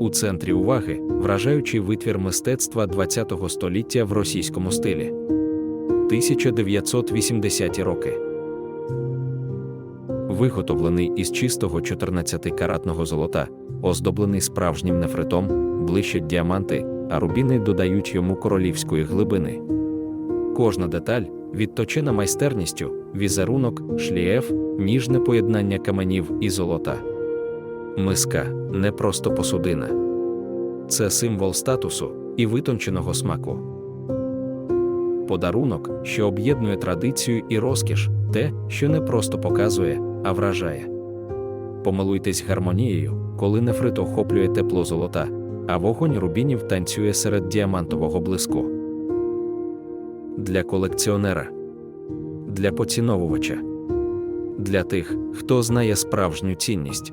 У центрі уваги вражаючий витвір мистецтва ХХ століття в російському стилі. 1980-ті роки. Виготовлений із чистого 14-каратного золота, оздоблений справжнім нефритом, блищать діаманти, а рубіни додають йому королівської глибини. Кожна деталь відточена майстерністю, візерунок, шлієф, ніжне поєднання каменів і золота. Миска не просто посудина. Це символ статусу і витонченого смаку. Подарунок, що об'єднує традицію і розкіш, те, що не просто показує, а вражає. Помилуйтесь гармонією, коли нефрит охоплює тепло золота, а вогонь рубінів танцює серед діамантового блиску. Для колекціонера, для поціновувача, для тих, хто знає справжню цінність.